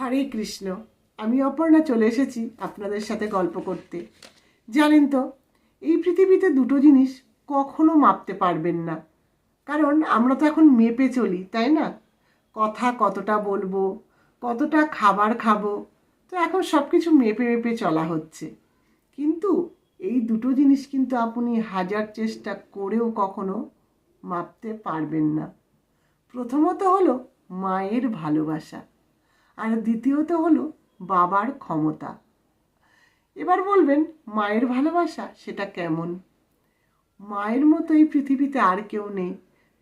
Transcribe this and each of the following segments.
হরে কৃষ্ণ, আমি অপর্ণা চলে এসেছি আপনাদের সাথে গল্প করতে। জানেন তো, এই পৃথিবীতে দুটো জিনিস কখনো মাপতে পারবেন না। কারণ আমরা তো এখন মেপে চলি, তাই না? কথা কতটা বলব, কতটা খাবার খাব, তো এখন সব কিছু মেপে মেপে চলা হচ্ছে। কিন্তু এই দুটো জিনিস কিন্তু আপনি হাজার চেষ্টা করেও কখনো মাপতে পারবেন না। প্রথমত হলো মায়ের ভালোবাসা। আর দ্বিতীয়ত হলো বাবার ক্ষমতা। এবার বলবেন, মায়ের ভালোবাসা সেটা কেমন? মায়ের মতো এই পৃথিবীতে আর কেউ নেই।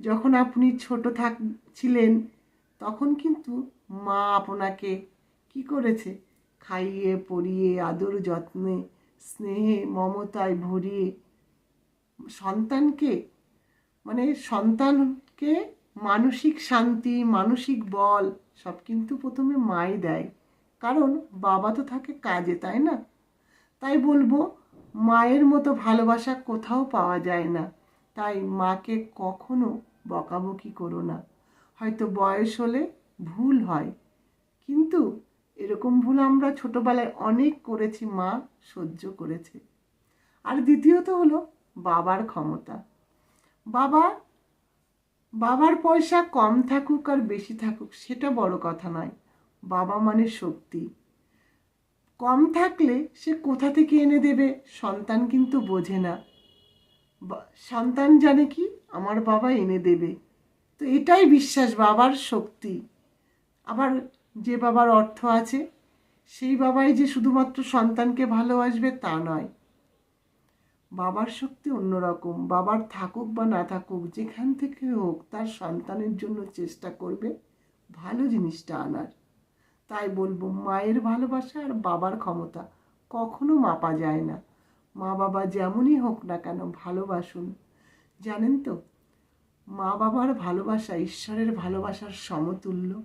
যখন আপনি ছোট থাক ছিলেন, তখন কিন্তু মা আপনাকে কি করেছে? খাইয়ে, পরিয়ে, আদর যত্নে, স্নেহে, মমতায় ভরিয়ে সন্তানকে মানে সন্তানকে মানসিক শান্তি, মানসিক বল সব কিন্তু প্রথমে মাই দেয়। কারণ বাবা তো থাকে কাজে, তাই না? তাই বলব, মায়ের মতো ভালোবাসা কোথাও পাওয়া যায় না। তাই মাকে কখনো বকাবকি করো না। হয়তো বয়স হলে ভুল হয়। কিন্তু এরকম ভুল আমরা ছোটবেলায় অনেক করেছি, মা সহ্য করেছে। আর দ্বিতীয়ত হলো বাবার ক্ষমতা। বাবা বাবার পয়সা কম থাকুক আর বেশি থাকুক, সেটা বড় কথা নয়। বাবা মানে শক্তি। কম থাকলে সে কোথা থেকে এনে দেবে, সন্তান কিন্তু বোঝে না। সন্তান জানে কি, আমার বাবা এনে দেবে। তো এটাই বিশ্বাস, বাবার শক্তি। আবার যে বাবার অর্থ আছে, সেই বাবাই যে শুধুমাত্র সন্তানকে ভালোবাসবে তা নয়। বাবার শক্তি অন্যরকম, বাবার থাকুক বা না থাকুক, যেখান থেকে হোক তার সন্তানের জন্য চেষ্টা করবে ভালো জিনিসটা আনার। তাই বলব, মায়ের ভালোবাসা আর বাবার ক্ষমতা কখনো মাপা যায় না। মা বাবা যেমনই হোক না কেন ভালোবাসুন। জানেন তো, মা বাবার ভালোবাসা ঈশ্বরের ভালোবাসার সমতুল্য।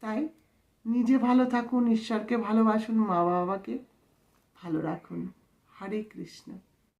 তাই নিজে ভালো থাকুন, ঈশ্বরকে ভালোবাসুন, মা বাবাকে ভালো রাখুন। হরে কৃষ্ণ